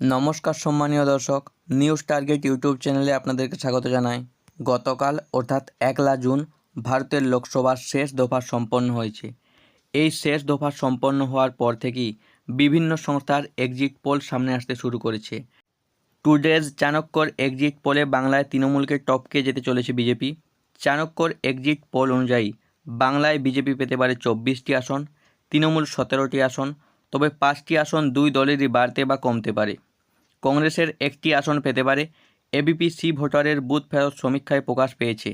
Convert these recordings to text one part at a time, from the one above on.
নমস্কার সম্মানীয় দর্শক নিউজ টার্গেট ইউটিউব চ্যানেলে আপনাদেরকে স্বাগত জানাই। গতকাল, অর্থাৎ একলা জুন, ভারতের লোকসভার শেষ দফা সম্পন্ন হয়েছে। এই শেষ দফা সম্পন্ন হওয়ার পর থেকেই বিভিন্ন সংস্থার এক্সিট পোল সামনে আসতে শুরু করেছে। টুডেজ চাণক্যর এক্সিট পোলে বাংলায় তৃণমূলকে টপকে যেতে চলেছে বিজেপি চাণক্যর এক্সিট পোল অনুযায়ী বাংলায় বিজেপি পেতে পারে চব্বিশটি আসন, তৃণমূল সতেরোটি আসন তবে পাঁচটি আসন দুই দলেরই বাড়তে বা কমতে পারে। কংগ্রেসের একটি আসন পেতে পারে এবিপি সি ভোটারের বুথ ফেরত সমীক্ষায় প্রকাশ পেয়েছে।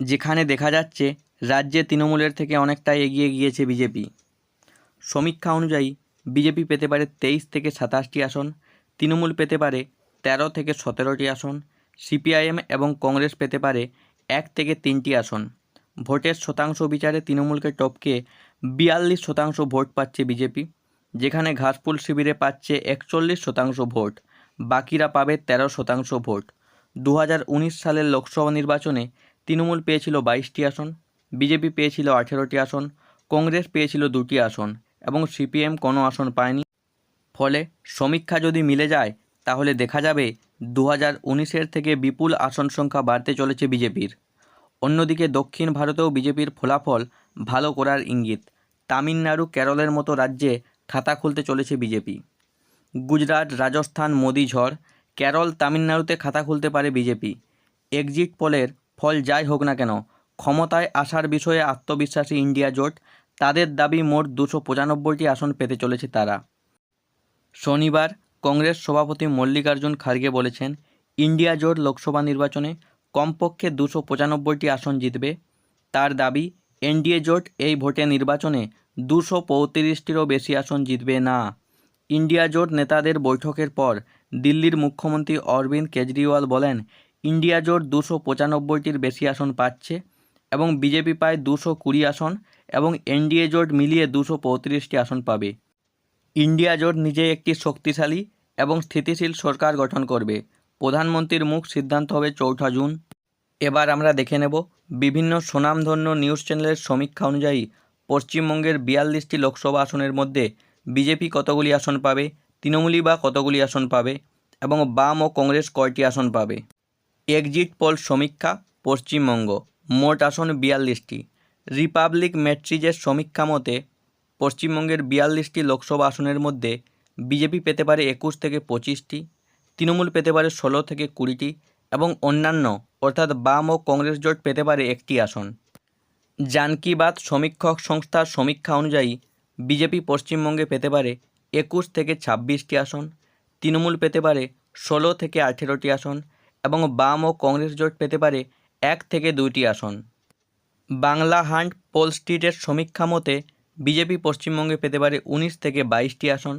যেখানে দেখা যাচ্ছে, রাজ্যে তৃণমূলের থেকে অনেকটাই এগিয়ে গিয়েছে বিজেপি সমীক্ষা অনুযায়ী বিজেপি পেতে পারে তেইশ থেকে সাতাশটি আসন, তৃণমূল পেতে পারে তেরো থেকে সতেরোটি আসন সিপিআইএম এবং কংগ্রেস পেতে পারে এক থেকে তিনটি আসন। ভোটের শতাংশ বিচারে তৃণমূলকে টপকে বিয়াল্লিশ শতাংশ ভোট পাচ্ছে বিজেপি যেখানে ঘাসফুল শিবিরে পাচ্ছে একচল্লিশ শতাংশ ভোট, বাকিরা পাবে তেরো শতাংশ ভোট। দু হাজার উনিশ সালের লোকসভা নির্বাচনে তৃণমূল পেয়েছিল বাইশটি আসন, বিজেপি পেয়েছিল আঠেরোটি আসন, কংগ্রেস পেয়েছিল দুটি আসন এবং সিপিএম কোনো আসন পায়নি। ফলে সমীক্ষা যদি মিলে যায়, তাহলে দেখা যাবে দু হাজার থেকে বিপুল আসন সংখ্যা বাড়তে চলেছে বিজেপির। অন্যদিকে দক্ষিণ ভারতেও বিজেপির ফলাফল ভালো করার ইঙ্গিত। তামিলনাড়ু, কেরলের মতো রাজ্যে খাতা খুলতে চলেছে বিজেপি। গুজরাট, রাজস্থান, মোদি ঝড়, কেরল, তামিলনাড়ুতে খাতা খুলতে পারে বিজেপি। এক্সিট পোলের ফল যাই হোক না কেন, ক্ষমতায় আসার বিষয়ে আত্মবিশ্বাসী ইন্ডিয়া জোট, তাদের দাবি মোট দুশো পঁচানব্বইটি আসন পেতে চলেছে তারা। শনিবার কংগ্রেস সভাপতি মল্লিকার্জুন খার্গে বলেছেন, ইন্ডিয়া জোট লোকসভা নির্বাচনে কমপক্ষে দুশো পঁচানব্বইটি আসন জিতবে। তার দাবি, এনডিএ জোট এই ভোটে নির্বাচনে দুশো পঁয়ত্রিশটিরও বেশি আসন জিতবে না। ইন্ডিয়া জোট নেতাদের বৈঠকের পর দিল্লির মুখ্যমন্ত্রী অরবিন্দ কেজরিওয়াল বলেন, ইন্ডিয়া জোট দুশো পঁচানব্বইটির বেশি আসন পাচ্ছে এবং বিজেপি পায় দুশো কুড়ি আসন এবং এনডিএ জোট মিলিয়ে দুশো পঁয়ত্রিশটি আসন পাবে। ইন্ডিয়া জোট নিজে একটি শক্তিশালী এবং স্থিতিশীল সরকার গঠন করবে। প্রধানমন্ত্রীর মুখ সিদ্ধান্ত হবে চৌঠা জুন। এবার আমরা দেখে নেব বিভিন্ন সুনামধন্য নিউজ চ্যানেলের সমীক্ষা অনুযায়ী পশ্চিমবঙ্গের বিয়াল্লিশটি লোকসভা আসনের মধ্যে বিজেপি কতগুলি আসন পাবে, তৃণমূলই বা কতগুলি আসন পাবে, এবং বাম ও কংগ্রেস কয়টি আসন পাবে? এক্সিট পোল সমীক্ষা, পশ্চিমবঙ্গ। মোট আসন বিয়াল্লিশটি। রিপাবলিক ম্যাট্রিজের সমীক্ষা মতে, পশ্চিমবঙ্গের বিয়াল্লিশটি লোকসভা আসনের মধ্যে বিজেপি পেতে পারে একুশ থেকে পঁচিশটি, তৃণমূল পেতে পারে ষোলো থেকে কুড়িটি, এবং অন্যান্য, অর্থাৎ বাম ও কংগ্রেস জোট পেতে পারে একটি আসন। জানকিবাদ সমীক্ষক সংস্থার সমীক্ষা অনুযায়ী বিজেপি পশ্চিমবঙ্গে পেতে পারে একুশ থেকে ছাব্বিশটি আসন, তৃণমূল পেতে পারে ষোলো থেকে আঠেরোটি আসন এবং বাম ও কংগ্রেস জোট পেতে পারে এক থেকে দুইটি আসন। বাংলা হান্ট পোল স্ট্রিটের সমীক্ষা মতে বিজেপি পশ্চিমবঙ্গে পেতে পারে উনিশ থেকে বাইশটি আসন,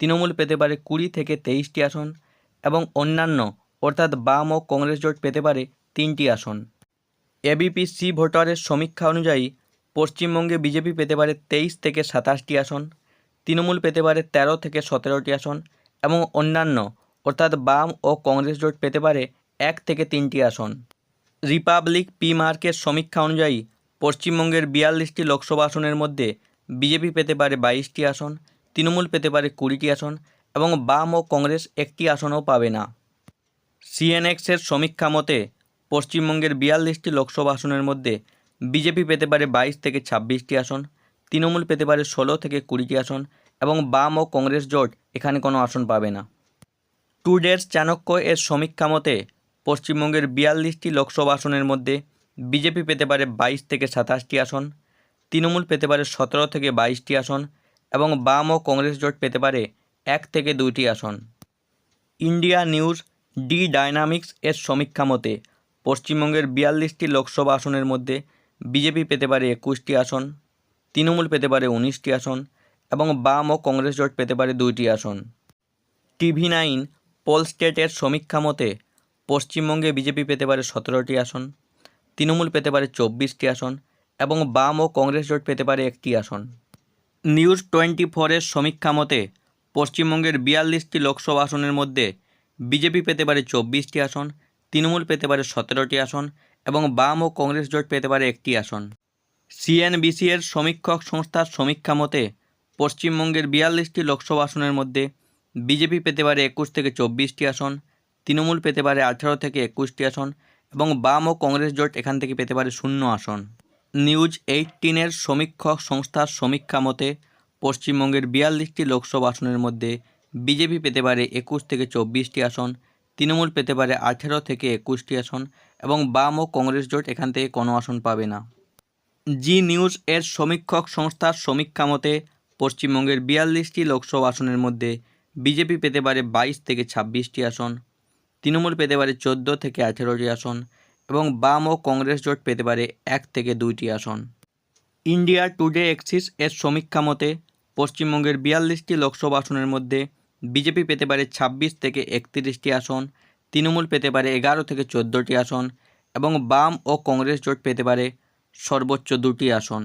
তৃণমূল পেতে পারে কুড়ি থেকে তেইশটি আসন এবং অন্যান্য, অর্থাৎ বাম ও কংগ্রেস জোট পেতে পারে তিনটি আসন। এবিপি সি ভোটারের সমীক্ষা অনুযায়ী পশ্চিমবঙ্গে বিজেপি পেতে পারে তেইশ থেকে সাতাশটি আসন, তৃণমূল পেতে পারে তেরো থেকে সতেরোটি আসন এবং অন্যান্য, অর্থাৎ বাম ও কংগ্রেস জোট পেতে পারে এক থেকে তিনটি আসন। রিপাবলিক পি মার্কের সমীক্ষা অনুযায়ী পশ্চিমবঙ্গের বিয়াল্লিশটি লোকসভা আসনের মধ্যে বিজেপি পেতে পারে বাইশটি আসন, তৃণমূল পেতে পারে কুড়িটি আসন এবং বাম ও কংগ্রেস একটি আসনও পাবে না। সিএনএক্সের সমীক্ষা মতে পশ্চিমবঙ্গের বিয়াল্লিশটি লোকসভা আসনের মধ্যে বিজেপি পেতে পারে বাইশ থেকে ছাব্বিশটি আসন, তৃণমূল পেতে পারে ষোলো থেকে কুড়িটি আসন এবং বাম ও কংগ্রেস জোট এখানে কোনো আসন পাবে না। টু ডেজ চাণক্য এর সমীক্ষা মতে পশ্চিমবঙ্গের বিয়াল্লিশটি লোকসভা আসনের মধ্যে বিজেপি পেতে পারে বাইশ থেকে সাতাশটি আসন, তৃণমূল পেতে পারে সতেরো থেকে বাইশটি আসন এবং বাম ও কংগ্রেস জোট পেতে পারে এক থেকে দুইটি আসন। ইন্ডিয়া নিউজ ডি ডায়নামিক্স এর সমীক্ষা মতে পশ্চিমবঙ্গের বিয়াল্লিশটি লোকসভা আসনের মধ্যে বিজেপি পেতে পারে একুশটি আসন, তৃণমূল পেতে পারে উনিশটি আসন এবং বাম ও কংগ্রেস জোট পেতে পারে দুইটি আসন। টিভি নাইন, পোল স্টেটের সমীক্ষা মতে পশ্চিমবঙ্গে বিজেপি পেতে পারে সতেরোটি আসন, তৃণমূল পেতে পারে চব্বিশটি আসন এবং বাম ও কংগ্রেস জোট পেতে পারে একটি আসন। নিউজ টোয়েন্টি ফোরের সমীক্ষা মতে পশ্চিমবঙ্গের বিয়াল্লিশটি লোকসভা আসনের মধ্যে বিজেপি পেতে পারে চব্বিশটি আসন তৃণমূল পেতে পারে সতেরোটি আসন এবং বাম ও কংগ্রেস জোট পেতে পারে একটি আসন। সিএনবিসি এর সমীক্ষক সংস্থার সমীক্ষা মতে, পশ্চিমবঙ্গের বিয়াল্লিশটি লোকসভা আসনের মধ্যে বিজেপি পেতে পারে একুশ থেকে চব্বিশটি আসন, তৃণমূল পেতে পারে আঠারো থেকে একুশটি আসন এবং বাম ও কংগ্রেস জোট এখান থেকে পেতে পারে শূন্য আসন। নিউজ এইটিনের সমীক্ষক সংস্থার সমীক্ষা মতে, পশ্চিমবঙ্গের বিয়াল্লিশটি লোকসভা আসনের মধ্যে বিজেপি পেতে পারে একুশ থেকে চব্বিশটি আসন তৃণমূল পেতে পারে আঠেরো থেকে একুশটি আসন এবং বাম ও কংগ্রেস জোট এখান থেকে কোনো আসন পাবে না। জি নিউজ এর সমীক্ষক সংস্থার সমীক্ষা মতে, পশ্চিমবঙ্গের বিয়াল্লিশটি লোকসভা আসনের মধ্যে বিজেপি পেতে পারে বাইশ থেকে ছাব্বিশটি আসন, তৃণমূল পেতে পারে চোদ্দ থেকে আঠেরোটি আসন এবং বাম ও কংগ্রেস জোট পেতে পারে এক থেকে দুইটি আসন। ইন্ডিয়া টুডে এক্সিস এর সমীক্ষা মতে, পশ্চিমবঙ্গের বিয়াল্লিশটি লোকসভা আসনের মধ্যে বিজেপি পেতে পারে ছাব্বিশ থেকে একত্রিশটি আসন, তৃণমূল পেতে পারে এগারো থেকে চোদ্দোটি আসন এবং বাম ও কংগ্রেস জোট পেতে পারে সর্বোচ্চ দুটি আসন।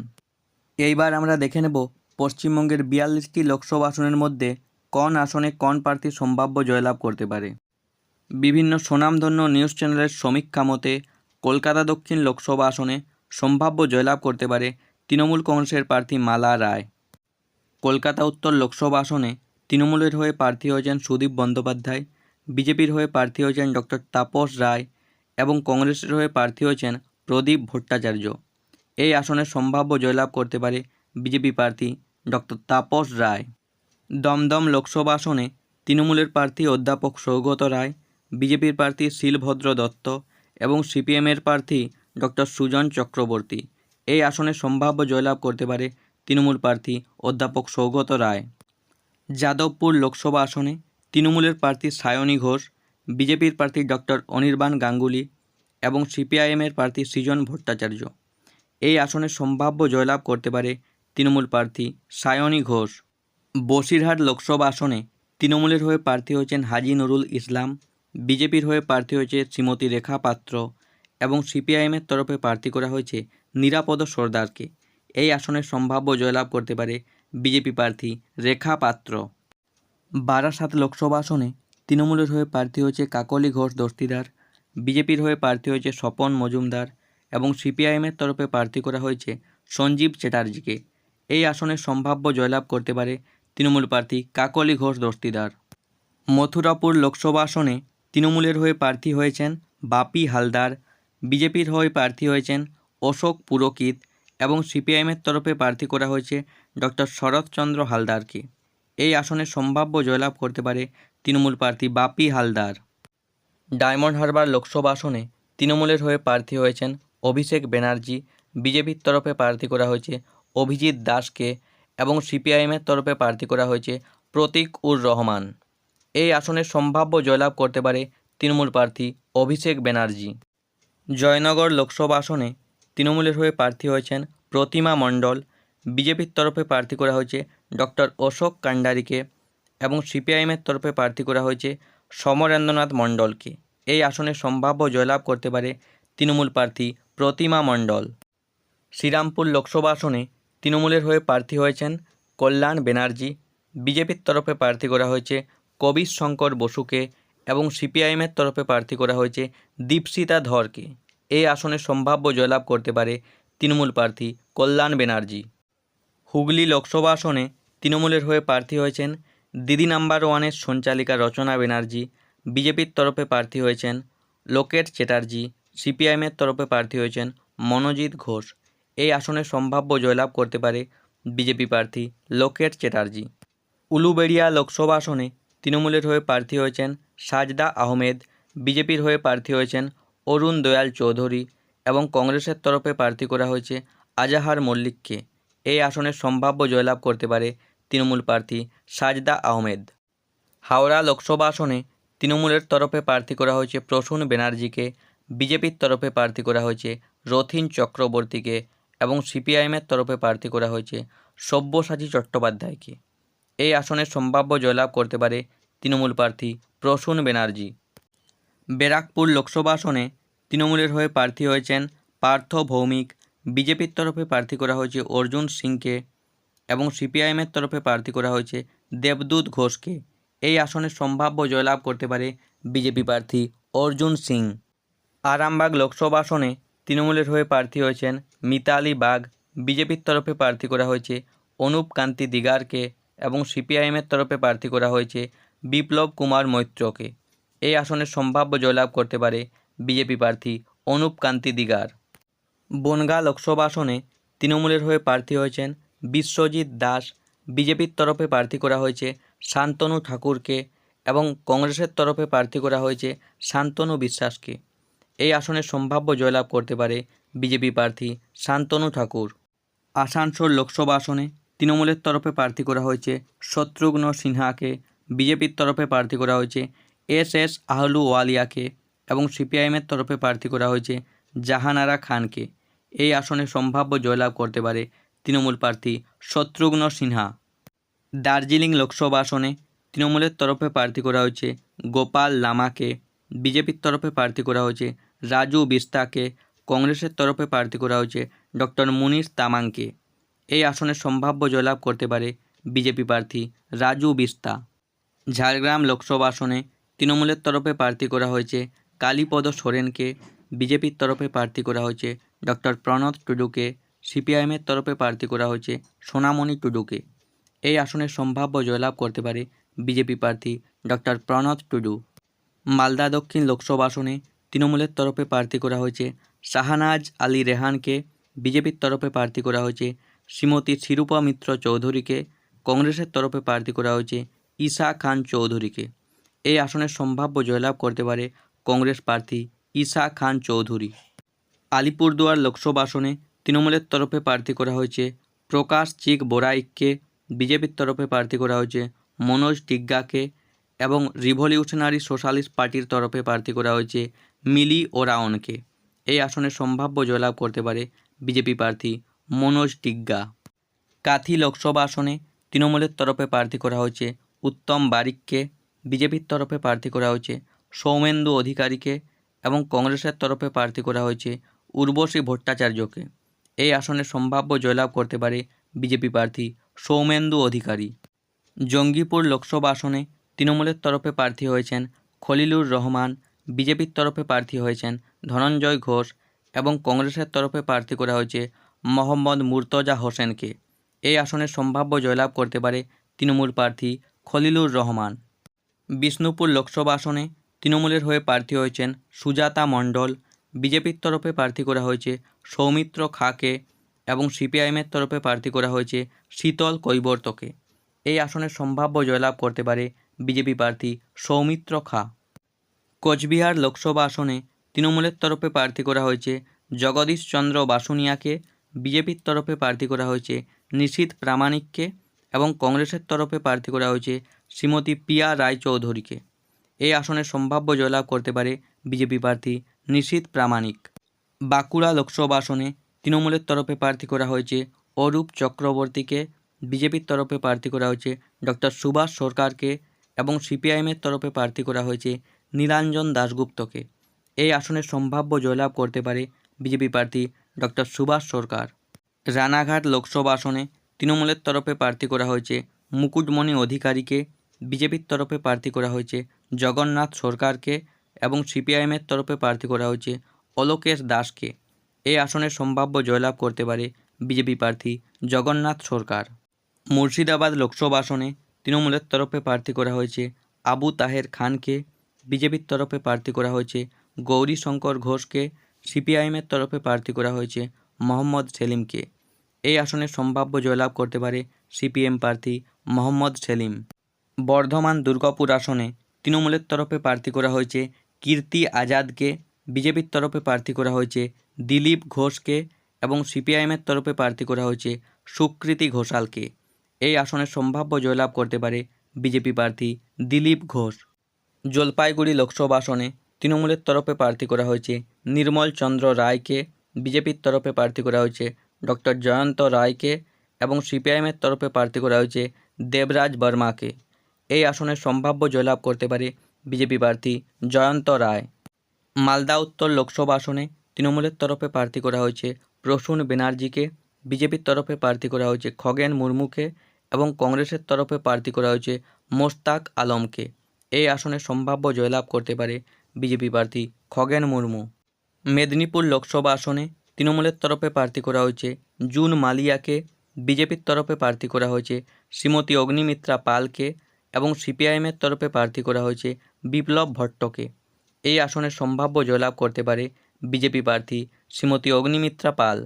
এইবার আমরা দেখে নেব পশ্চিমবঙ্গের বিয়াল্লিশটি লোকসভা আসনের মধ্যে কোন আসনে কোন প্রার্থী সম্ভাব্য জয়লাভ করতে পারে। বিভিন্ন সুনামধন্য নিউজ চ্যানেলের সমীক্ষা মতে কলকাতা দক্ষিণ লোকসভা আসনে সম্ভাব্য জয়লাভ করতে পারে তৃণমূল কংগ্রেসের প্রার্থী মালা রায়। কলকাতা উত্তর লোকসভা আসনে তৃণমূলের হয়ে প্রার্থী হয়েছেন সুদীপ বন্দ্যোপাধ্যায়, বিজেপির হয়ে প্রার্থী হয়েছেন ডক্টর তাপস রায় এবং কংগ্রেসের হয়ে প্রার্থী হয়েছেন প্রদীপ ভট্টাচার্য। এই আসনে সম্ভাব্য জয়লাভ করতে পারে বিজেপি প্রার্থী ডক্টর তাপস রায়। দমদম লোকসভা আসনে তৃণমূলের প্রার্থী অধ্যাপক সৌগত রায়, বিজেপির প্রার্থী শিলভদ্র দত্ত এবং সিপিএমের প্রার্থী ডক্টর সুজন চক্রবর্তী। এই আসনে সম্ভাব্য জয়লাভ করতে পারে তৃণমূল প্রার্থী অধ্যাপক সৌগত রায়। যাদবপুর লোকসভা আসনে তৃণমূলের প্রার্থী সায়নী ঘোষ, বিজেপির প্রার্থী ডক্টর অনির্বাণ গাঙ্গুলি এবং সিপিআইএমের প্রার্থী সৃজন ভট্টাচার্য। এই আসনে সম্ভাব্য জয়লাভ করতে পারে তৃণমূল প্রার্থী সায়নী ঘোষ। বসিরহাট লোকসভা আসনে তৃণমূলের হয়ে প্রার্থী হয়েছেন হাজি নুরুল ইসলাম, বিজেপির হয়ে প্রার্থী হয়েছে শ্রীমতী রেখা পাত্র এবং সিপিআইএমের তরফে প্রার্থী করা হয়েছে নিরাপদ সর্দারকে। এই আসনে সম্ভাব্য জয়লাভ করতে পারে বিজেপি প্রার্থী রেখা পাত্র। বারাসাত লোকসভা আসনে তৃণমূলের হয়ে প্রার্থী হয়েছে কাকলি ঘোষ দস্তিদার, বিজেপির হয়ে প্রার্থী হয়েছে স্বপন মজুমদার এবং সিপিআইএমের তরফে প্রার্থী করা হয়েছে সঞ্জীব চ্যাটার্জিকে। এই আসনে সম্ভাব্য জয়লাভ করতে পারে তৃণমূল প্রার্থী কাকলি ঘোষ দস্তিদার। মথুরাপুর লোকসভা আসনে তৃণমূলের হয়ে প্রার্থী হয়েছেন বাপি হালদার, বিজেপির হয়ে প্রার্থী হয়েছেন অশোক পুরকিত এবং সিপিআইএমের তরফে প্রার্থী করা হয়েছে ডক্টর শরৎচন্দ্র হালদারকে। এই আসনে সম্ভাব্য জয়লাভ করতে পারে তৃণমূল প্রার্থী বাপি হালদার। ডায়মন্ড হারবার লোকসভা আসনে তৃণমূলের হয়ে প্রার্থী হয়েছেন অভিষেক ব্যানার্জি, বিজেপির তরফে প্রার্থী করা হয়েছে অভিজিৎ দাসকে এবং সিপিআইএমের তরফে প্রার্থী করা হয়েছে প্রতীক উর রহমান। এই আসনে সম্ভাব্য জয়লাভ করতে পারে তৃণমূল প্রার্থী অভিষেক ব্যানার্জি। জয়নগর লোকসভা আসনে তৃণমূলের হয়ে প্রার্থী হয়েছেন প্রতিমা মণ্ডল। বিজেপির তরফে প্রার্থী করা হয়েছে ডক্টর অশোক কান্ডারিকে এবং সিপিআইএমের তরফে প্রার্থী করা হয়েছে সমরেন্দ্রনাথ মণ্ডলকে। এই আসনে সম্ভাব্য জয়লাভ করতে পারে তৃণমূল প্রার্থী প্রতিমা মণ্ডল। শ্রীরামপুর লোকসভা আসনে তৃণমূলের হয়ে প্রার্থী হয়েছেন কল্যাণ ব্যানার্জি বিজেপির তরফে প্রার্থী করা হয়েছে কবির শঙ্কর বসুকে এবং সিপিআইএমের তরফে প্রার্থী করা হয়েছে দীপসিতা ধরকে। এই আসনে সম্ভাব্য জয়লাভ করতে পারে তৃণমূল প্রার্থী কল্যাণ ব্যানার্জি হুগলি লোকসভা আসনে তৃণমূলের হয়ে প্রার্থী হয়েছেন দিদি নাম্বার ওয়ানের সঞ্চালিকা রচনা ব্যানার্জি বিজেপির তরফে প্রার্থী হয়েছেন লোকেট চ্যাটার্জি, সিপিআইএমের তরফে প্রার্থী হয়েছেন মনোজিৎ ঘোষ। এই আসনে সম্ভাব্য জয়লাভ করতে পারে বিজেপি প্রার্থী লোকেট চ্যাটার্জি। উলুবেড়িয়া লোকসভা আসনে তৃণমূলের হয়ে প্রার্থী হয়েছেন সাজদা আহমেদ, বিজেপির হয়ে প্রার্থী হয়েছেন অরুণ দয়াল চৌধুরী এবং কংগ্রেসের তরফে প্রার্থী করা হয়েছে আজাহার মল্লিককে। এই আসনে সম্ভাব্য জয়লাভ করতে পারে তৃণমূল প্রার্থী সাজদা আহমেদ। হাওড়া লোকসভা আসনে তৃণমূলের তরফে প্রার্থী করা হয়েছে প্রসূন ব্যানার্জিকে বিজেপির তরফে প্রার্থী করা হয়েছে রথিন চক্রবর্তীকে এবং সিপিআইএমের তরফে প্রার্থী করা হয়েছে সব্যসাচী চট্টোপাধ্যায়কে। এই আসনে সম্ভাব্য জয়লাভ করতে পারে তৃণমূল প্রার্থী প্রসূন ব্যানার্জি ব্যারাকপুর লোকসভা আসনে তৃণমূলের হয়ে প্রার্থী হয়েছেন পার্থ ভৌমিক। বিজেপির তরফে প্রার্থী করা হয়েছে অর্জুন সিংকে এবং সিপিআইএমের তরফে প্রার্থী করা হয়েছে দেবদূত ঘোষকে। এই আসনে সম্ভাব্য জয়লাভ করতে পারে বিজেপি প্রার্থী অর্জুন সিং। আরামবাগ লোকসভা আসনে তৃণমূলের হয়ে প্রার্থী হয়েছেন মিতালি বাগ। বিজেপির তরফে প্রার্থী করা হয়েছে অনুপ কান্তি দিগারকে এবং সিপিআইএমের তরফে প্রার্থী করা হয়েছে বিপ্লব কুমার মৈত্রকে। এই আসনে সম্ভাব্য জয়লাভ করতে পারে বিজেপি প্রার্থী অনুপ কান্তি দিগার। বনগাঁ লোকসভা আসনে তৃণমূলের হয়ে প্রার্থী হয়েছেন বিশ্বজিৎ দাস। বিজেপির তরফে প্রার্থী করা হয়েছে শান্তনু ঠাকুরকে এবং কংগ্রেসের তরফে প্রার্থী করা হয়েছে শান্তনু বিশ্বাসকে। এই আসনে সম্ভাব্য জয়লাভ করতে পারে বিজেপি প্রার্থী শান্তনু ঠাকুর। আসানসোল লোকসভা আসনে তৃণমূলের তরফে প্রার্থী করা হয়েছে শত্রুঘ্ন সিনহাকে। বিজেপির তরফে প্রার্থী করা হয়েছে এস এস আহলুওয়ালিয়াকে এবং সিপিআইএমের তরফে প্রার্থী করা হয়েছে জাহানারা খানকে। এই আসনে সম্ভাব্য জয়লাভ করতে পারে তৃণমূল প্রার্থী শত্রুঘ্ন সিনহা। দার্জিলিং লোকসভা আসনে তৃণমূলের তরফে প্রার্থী করা হয়েছে গোপাল লামাকে। বিজেপির তরফে প্রার্থী করা হয়েছে রাজু বিস্তাকে। কংগ্রেসের তরফে প্রার্থী করা হয়েছে ডক্টর মুনির তামাংকে। এই আসনে সম্ভাব্য জয়লাভ করতে পারে বিজেপি প্রার্থী রাজু বিস্তা। ঝাড়গ্রাম লোকসভা আসনে তৃণমূলের তরফে প্রার্থী করা হয়েছে কালীপদ সোরেনকে, বিজেপির তরফে প্রার্থী করা হয়েছে ডক্টর প্রণব টুডুকে, সিপিআইএমের তরফে প্রার্থী করা হয়েছে সোনামণি টুডুকে। এই আসনে সম্ভাব্য জয়লাভ করতে পারে বিজেপি প্রার্থী ডক্টর প্রণব টুডু। মালদা দক্ষিণ লোকসভা আসনে তৃণমূলের তরফে প্রার্থী করা হয়েছে শাহানাজ আলী রেহানকে, বিজেপির তরফে প্রার্থী করা হয়েছে শ্রীমতী শিরূপা মিত্র চৌধুরীকে, কংগ্রেসের তরফে প্রার্থী করা হয়েছে ঈশা খান চৌধুরীকে। এই আসনের সম্ভাব্য জয়লাভ করতে পারে কংগ্রেস প্রার্থী ঈশা খান চৌধুরী। আলিপুরদুয়ার লোকসভা আসনে তৃণমূলের তরফে প্রার্থী করা হয়েছে প্রকাশ চিক বোরাইককে, বিজেপির তরফে প্রার্থী করা হয়েছে মনোজ টিগ্গাকে এবং রিভলিউশনারি সোশ্যালিস্ট পার্টির তরফে প্রার্থী করা হয়েছে মিলি ওরাওনকে। এই আসনে সম্ভাব্য জয়লাভ করতে পারে বিজেপি প্রার্থী মনোজ টিগ্গা। কাথি লোকসভা আসনে তৃণমূলের তরফে প্রার্থী করা হয়েছে উত্তম বারিককে বিজেপির তরফে প্রার্থী করা হয়েছে সৌমেন্দু অধিকারীকে এবং কংগ্রেসের তরফে প্রার্থী করা হয়েছে উর্বশী ভট্টাচার্যকে। এই আসনে সম্ভাব্য জয়লাভ করতে পারে বিজেপি প্রার্থী সৌমেন্দু অধিকারী। জঙ্গিপুর লোকসভা আসনে তৃণমূলের তরফে প্রার্থী হয়েছেন খলিলুর রহমান, বিজেপির তরফে প্রার্থী হয়েছেন ধনঞ্জয় ঘোষ এবং কংগ্রেসের তরফে প্রার্থী করা হয়েছে মোহাম্মদ মুর্তজা হোসেনকে। এই আসনে সম্ভাব্য জয়লাভ করতে পারে তৃণমূল প্রার্থী খলিলুর রহমান। বিষ্ণুপুর লোকসভা আসনে তৃণমূলের হয়ে প্রার্থী হয়েছেন সুজাতা মণ্ডল। বিজেপির তরফে প্রার্থী করা হয়েছে সৌমিত্র খাকে এবং সিপিআইএমের তরফে প্রার্থী করা হয়েছে শীতল কৈবর্তকে। এই আসনের সম্ভাব্য জয়লাভ করতে পারে বিজেপি প্রার্থী সৌমিত্র খা। কোচবিহার লোকসভা আসনে তৃণমূলের তরফে প্রার্থী করা হয়েছে জগদীশ চন্দ্র বাসুনিয়াকে। বিজেপির তরফে প্রার্থী করা হয়েছে নিশীথ প্রামাণিককে এবং কংগ্রেসের তরফে প্রার্থী করা হয়েছে শ্রীমতী পিয়া রায়চৌধুরীকে। এই আসনে সম্ভাব্য জয়লাভ করতে পারে বিজেপি প্রার্থী নিশীথ প্রামাণিক। বাঁকুড়া লোকসভা আসনে তৃণমূলের তরফে প্রার্থী করা হয়েছে অরূপ চক্রবর্তীকে, বিজেপির তরফে প্রার্থী করা হয়েছে ডক্টর সুভাষ সরকারকে এবং সিপিআইএমের তরফে প্রার্থী করা হয়েছে নীলাঞ্জন দাশগুপ্তকে। এই আসনে সম্ভাব্য জয়লাভ করতে পারে বিজেপি প্রার্থী ডক্টর সুভাষ সরকার। রানাঘাট লোকসভা আসনে তৃণমূলের তরফে প্রার্থী করা হয়েছে মুকুটমণি অধিকারীকে বিজেপির তরফে প্রার্থী করা হয়েছে, জগন্নাথ সরকারকে এবং সিপিআইএমের তরফে প্রার্থী করা হয়েছে অলোকেশ দাসকে। এই আসনে সম্ভাব্য জয়লাভ করতে পারে বিজেপি প্রার্থী জগন্নাথ সরকার। মুর্শিদাবাদ লোকসভা আসনে তৃণমূলের তরফে প্রার্থী করা হয়েছে আবু তাহের খানকে, বিজেপির তরফে প্রার্থী করা হয়েছে গৌরী শঙ্কর ঘোষকে, সিপিআইএমের তরফে প্রার্থী করা হয়েছে মোহাম্মদ সেলিমকে। এই আসনে সম্ভাব্য জয়লাভ করতে পারে সিপিএম প্রার্থী মোহাম্মদ সেলিম। বর্ধমান দুর্গাপুর আসনে তৃণমূলের তরফে প্রার্থী করা হয়েছে কীর্তি আজাদকে, বিজেপির তরফে প্রার্থী করা হয়েছে দিলীপ ঘোষকে এবং সিপিআইএমের তরফে প্রার্থী করা হয়েছে সুকৃতি ঘোষালকে। এই আসনে সম্ভাব্য জয়লাভ করতে পারে বিজেপি প্রার্থী দিলীপ ঘোষ। জলপাইগুড়ি লোকসভা আসনে তৃণমূলের তরফে প্রার্থী করা হয়েছে নির্মল চন্দ্র রায়কে, বিজেপির তরফে প্রার্থী করা হয়েছে ডক্টর জয়ন্ত রায়কে এবং সিপিআইএমের তরফে প্রার্থী করা হয়েছে দেবরাজ বর্মাকে। এই আসনে সম্ভাব্য জয়লাভ করতে পারে বিজেপি প্রার্থী জয়ন্ত রায়। মালদা উত্তর লোকসভা আসনে তৃণমূলের তরফে প্রার্থী করা হয়েছে প্রসূন ব্যানার্জিকে বিজেপির তরফে প্রার্থী করা হয়েছে খগেন মুর্মুকে এবং কংগ্রেসের তরফে প্রার্থী করা হয়েছে মোস্তাক আলমকে। এই আসনে সম্ভাব্য জয়লাভ করতে পারে বিজেপি প্রার্থী খগেন মুর্মু। মেদিনীপুর লোকসভা আসনে তৃণমূলের তরফে প্রার্থী করা হয়েছে জুন মালিয়াকে, বিজেপির তরফে প্রার্থী করা হয়েছে শ্রীমতী অগ্নিমিত্রা পালকে এবং সিপিআইএমের তরফে প্রার্থী করা হয়েছে বিপ্লব ভট্টকে। এই আসনের সম্ভাব্য জয়লাভ করতে পারে বিজেপি প্রার্থী শ্রীমতী অগ্নিমিত্রা পাল।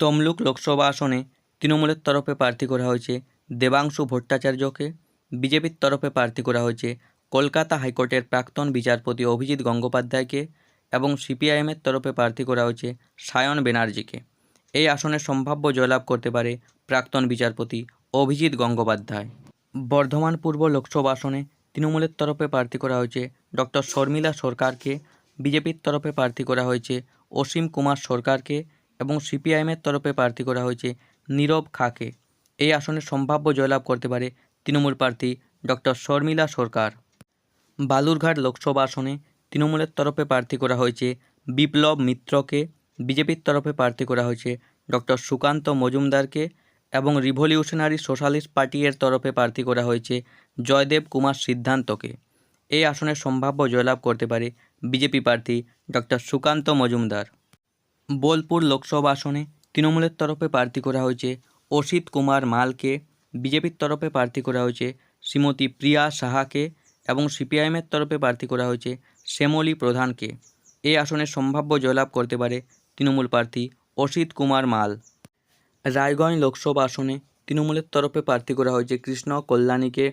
তমলুক লোকসভা আসনে তৃণমূলের তরফে প্রার্থী করা হয়েছে দেবাংশু ভট্টাচার্যকে। বিজেপির তরফে প্রার্থী করা হয়েছে কলকাতা হাইকোর্টের প্রাক্তন বিচারপতি অভিজিৎ গঙ্গোপাধ্যায়কে এবং সিপিআইএমের তরফে প্রার্থী করা হয়েছে সায়ন ব্যানার্জিকে এই আসনের সম্ভাব্য জয়লাভ করতে পারে প্রাক্তন বিচারপতি অভিজিৎ গঙ্গোপাধ্যায়। বর্ধমান পূর্ব লোকসভা আসনে তৃণমূলের তরফে প্রার্থী করা হয়েছে ডক্টর শর্মিলা সরকারকে, বিজেপির তরফে প্রার্থী করা হয়েছে অসীম কুমার সরকারকে এবং সিপিআইএমের তরফে প্রার্থী করা হয়েছে নীরব খাকে। এই আসনে সম্ভাব্য জয়লাভ করতে পারে তৃণমূল প্রার্থী ডক্টর শর্মিলা সরকার। বালুরঘাট লোকসভা আসনে তৃণমূলের তরফে প্রার্থী করা হয়েছে বিপ্লব মিত্রকে, বিজেপির তরফে প্রার্থী করা হয়েছে ডক্টর সুকান্ত মজুমদারকে এবং রিভলিউশনারি সোশ্যালিস্ট পার্টি এর তরফে প্রার্থী করা হয়েছে জয়দেব কুমার সিদ্ধান্তকে। এই আসনের সম্ভাব্য জয়লাভ করতে পারে বিজেপি প্রার্থী ডক্টর সুকান্ত মজুমদার। বোলপুর লোকসভা আসনে তৃণমূলের তরফে প্রার্থী করা হয়েছে অসিত কুমার মালকে, বিজেপির তরফে প্রার্থী করা হয়েছে শ্রীমতী প্রিয়া সাহাকে এবং সিপিআইএমের তরফে প্রার্থী করা হয়েছে শ্যামলী প্রধানকে। এই আসনে সম্ভাব্য জয়লাভ করতে পারে তৃণমূল প্রার্থী অসিত কুমার মাল। রায়গঞ্জ লোকসভা আসনে তৃণমূলের তরফে প্রার্থী করা হয়েছে কৃষ্ণ কল্যাণীকে,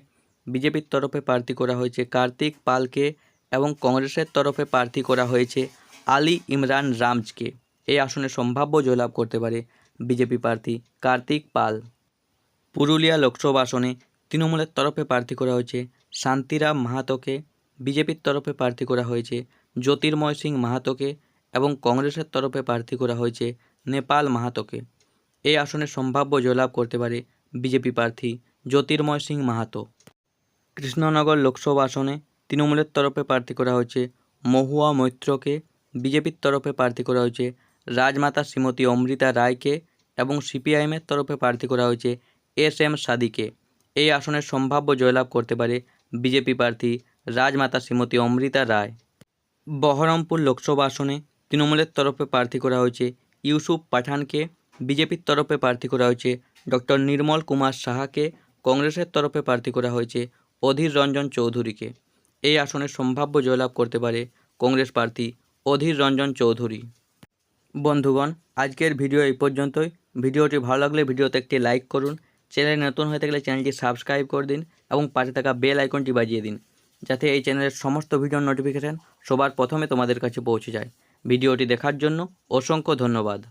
বিজেপির তরফে প্রার্থী করা হয়েছে কার্তিক পালকে এবং কংগ্রেসের তরফে প্রার্থী করা হয়েছে আলী ইমরান রামজকে। এই আসনে সম্ভাব্য জয়লাভ করতে পারে বিজেপি প্রার্থী কার্তিক পাল। পুরুলিয়া লোকসভা আসনে তৃণমূলের তরফে প্রার্থী করা হয়েছে শান্তিরাম মাহাতোকে, বিজেপির তরফে প্রার্থী করা হয়েছে জ্যোতির্ময় সিং মাহাতোকে এবং কংগ্রেসের তরফে প্রার্থী করা হয়েছে নেপাল মাহাতোকে। এই আসনে সম্ভাব্য জয়লাভ করতে পারে বিজেপি প্রার্থী জ্যোতির্ময় সিং মাহাতো। কৃষ্ণনগর লোকসভা আসনে তৃণমূলের তরফে প্রার্থী করা হয়েছে মহুয়া মৈত্রকে, বিজেপির তরফে প্রার্থী করা হয়েছে রাজমাতা শ্রীমতী অমৃতা রায়কে এবং সিপিআইএমের তরফে প্রার্থী করা হয়েছে এস এম সাদিকে। এই আসনের সম্ভাব্য জয়লাভ করতে পারে বিজেপি প্রার্থী রাজমাতা শ্রীমতী অমৃতা রায়। বহরমপুর লোকসভা আসনে তৃণমূলের তরফে প্রার্থী করা হয়েছে ইউসুফ পাঠানকে বিজেপির তরফে প্রার্থী করা হয়েছে ডক্টর নির্মল কুমার সাহাকে, কংগ্রেসের তরফে প্রার্থী করা হয়েছে অধীর রঞ্জন চৌধুরীকে। এই আসনে সম্ভাব্য জয়লাভ করতে পারে কংগ্রেস প্রার্থী অধীর রঞ্জন চৌধুরী। বন্ধুগণ, আজকের ভিডিও এই পর্যন্তই। ভিডিওটি ভালো লাগলে ভিডিওতে একটি লাইক করুন, চ্যানেলে নতুন হয়ে থাকলে চ্যানেলটি সাবস্ক্রাইব করে দিন এবং পাশে থাকা বেল আইকনটি বাজিয়ে দিন, যাতে এই চ্যানেলের সমস্ত ভিডিওর নোটিফিকেশান সবার প্রথমে তোমাদের কাছে পৌঁছে যায়। ভিডিওটি দেখার জন্য অসংখ্য ধন্যবাদ।